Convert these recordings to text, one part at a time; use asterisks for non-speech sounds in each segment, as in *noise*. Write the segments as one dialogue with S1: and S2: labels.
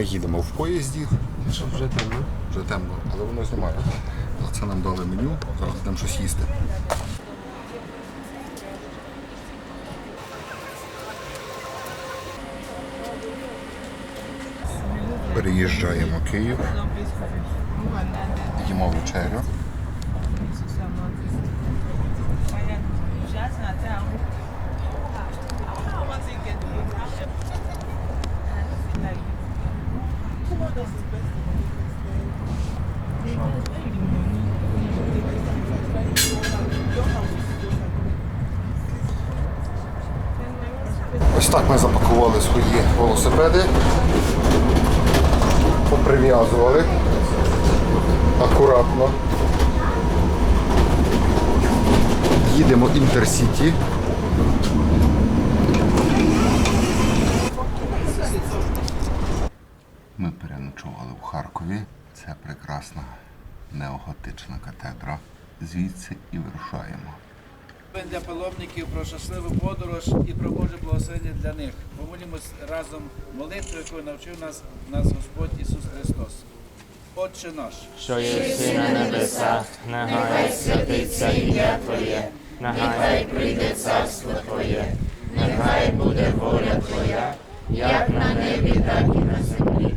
S1: Ми їдемо.
S2: В поїзді,
S1: Що вже темно?
S2: вже темно, але воно знімає. А це нам дали меню, зараз там щось їсти. Переїжджаємо Київ, їмо вечерю. Так ми запакували свої велосипеди, поприв'язували акуратно. Їдемо інтерсіті. Ми переночували в Харкові. Це прекрасна неоготична катедра. Звідси і вирушаємо.
S3: Для паломників про щасливу подорож і про Боже благословення для них. Помолімось разом молитву, яку навчив нас, нас Господь Ісус Христос. Отче наш,
S4: що єси на небесах, нехай святиться ім'я Твоє, нехай прийде царство Твоє, нехай буде воля Твоя, як на небі, так і на землі.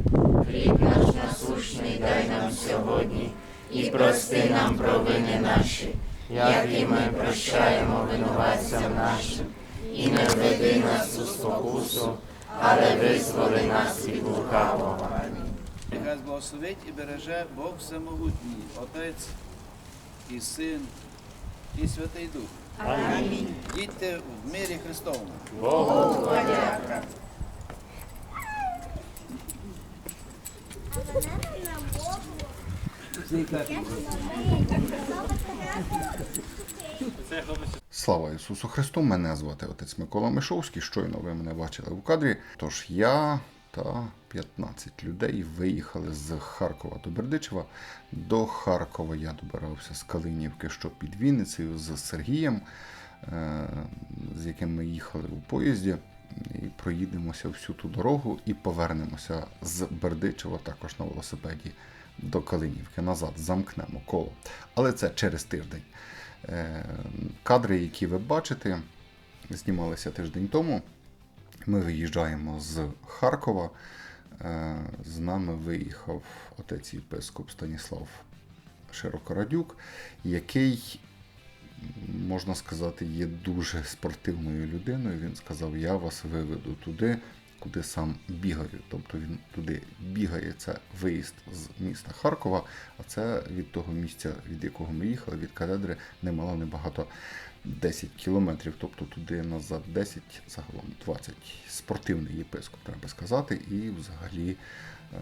S4: Хліб наш насущний дай нам сьогодні, і прости нам провини наші, як і ми прощаємо винуватцям нашим, і не введи нас у спокусу, але визволи нас від лукавого. Амінь.
S3: нехай благословить і береже Бог Всемогутній, Отець і Син, і Святий Дух. Амінь. Їдьте в мирі Христовому.
S4: Богу подяка.
S2: Слава Ісусу Христу! Мене звати отець Микола Мишовський. Щойно ви мене бачили в кадрі. Тож я та 15 людей виїхали з Харкова до Бердичева. До Харкова я добирався з Калинівки, що під Вінницею, з Сергієм, е, з яким ми їхали у поїзді. І проїдемося всю ту дорогу і повернемося з Бердичева також на велосипеді до Калинівки. Назад замкнемо коло. Але це через тиждень. Е, Кадри, які ви бачите, знімалися тиждень тому. Ми виїжджаємо з Харкова. Е, З нами виїхав отець єпископ Станіслав Широкорадюк, який, можна сказати, є дуже спортивною людиною. Він сказав: Я вас виведу туди, куди сам бігаю. Тобто він туди бігає. Це виїзд з міста Харкова, а це від того місця, від якого ми їхали, від катедри, немало небагато 10 кілометрів, тобто туди назад 10, загалом 20. Спортивний єпископ, треба сказати. І взагалі е,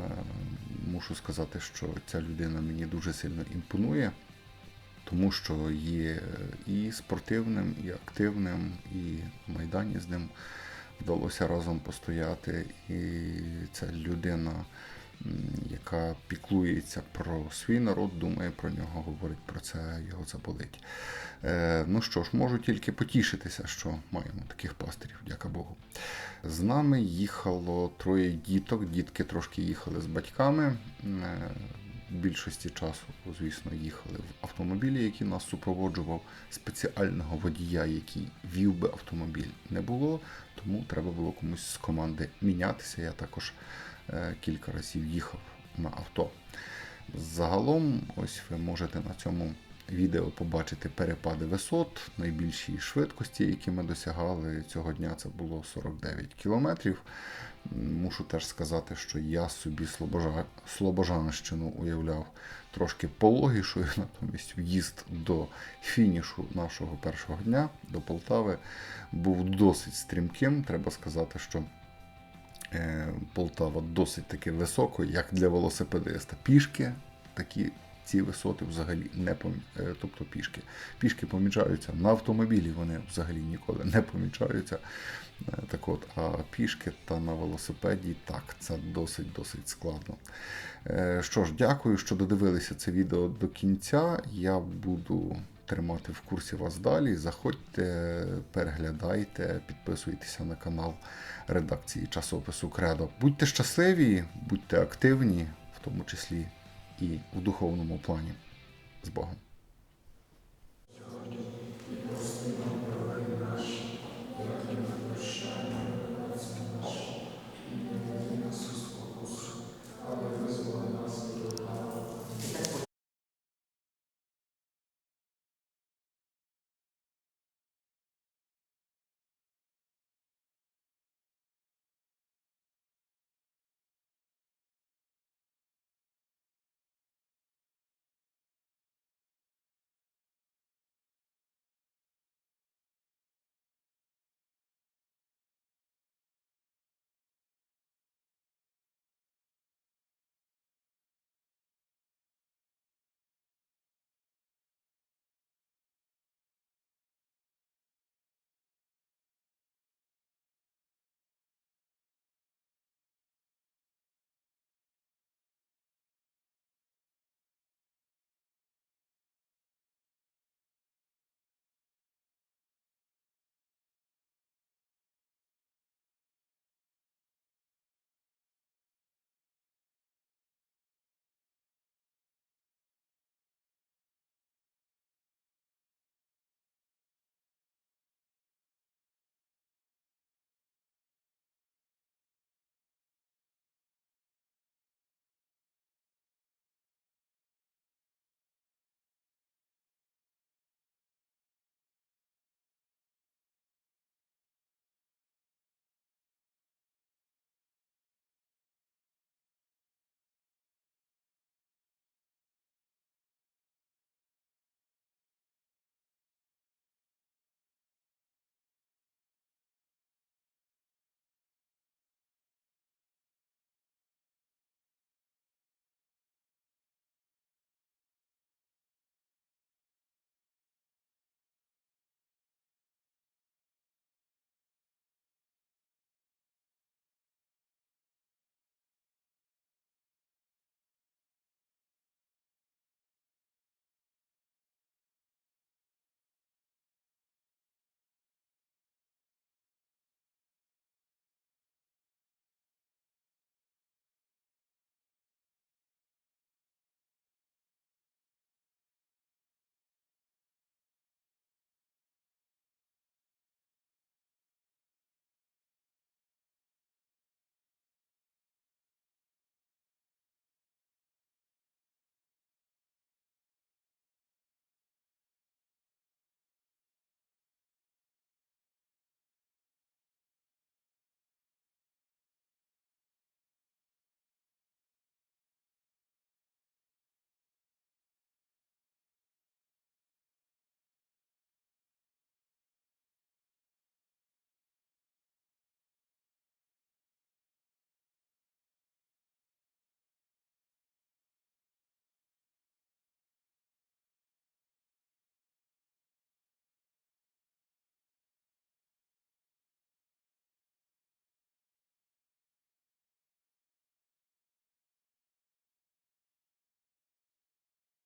S2: мушу сказати, що ця людина мені дуже сильно імпонує, тому що є і спортивним, і активним, і в Майдані з ним вдалося разом постояти. І це людина, яка піклується про свій народ, думає про нього, говорить про це, його це болить. Е, ну що ж, можу тільки потішитися, що маємо таких пастирів, дяка Богу. З нами їхало троє діток. Дітки трошки їхали з батьками. Більшості часу, звісно, їхали в автомобілі, який нас супроводжував. Спеціального водія, який вів би автомобіль, не було, тому треба було комусь з команди мінятися. Я також е, кілька разів їхав на авто. Загалом, ось ви можете на цьому відео побачити перепади висот, найбільші швидкості, які ми досягали цього дня, це було 49 кілометрів. Мушу теж сказати, що я собі Слобожанщину уявляв трошки пологішою, *laughs* натомість в'їзд до фінішу нашого першого дня до Полтави був досить стрімким. Треба сказати, що е, Полтава досить таки високо, як для велосипедиста. Пішки такі ці висоти взагалі не помі... е, тобто пішки. Пішки помічаються на автомобілі, вони взагалі ніколи не помічаються. Е, Так от, а пішки та на велосипеді так, це досить досить складно. Е, Що ж, дякую, що додивилися це відео до кінця. Я буду тримати в курсі вас далі. Заходьте, переглядайте, підписуйтеся на канал редакції часопису Кредо. Будьте щасливі, будьте активні, в тому числі і в духовному плані. З Богом.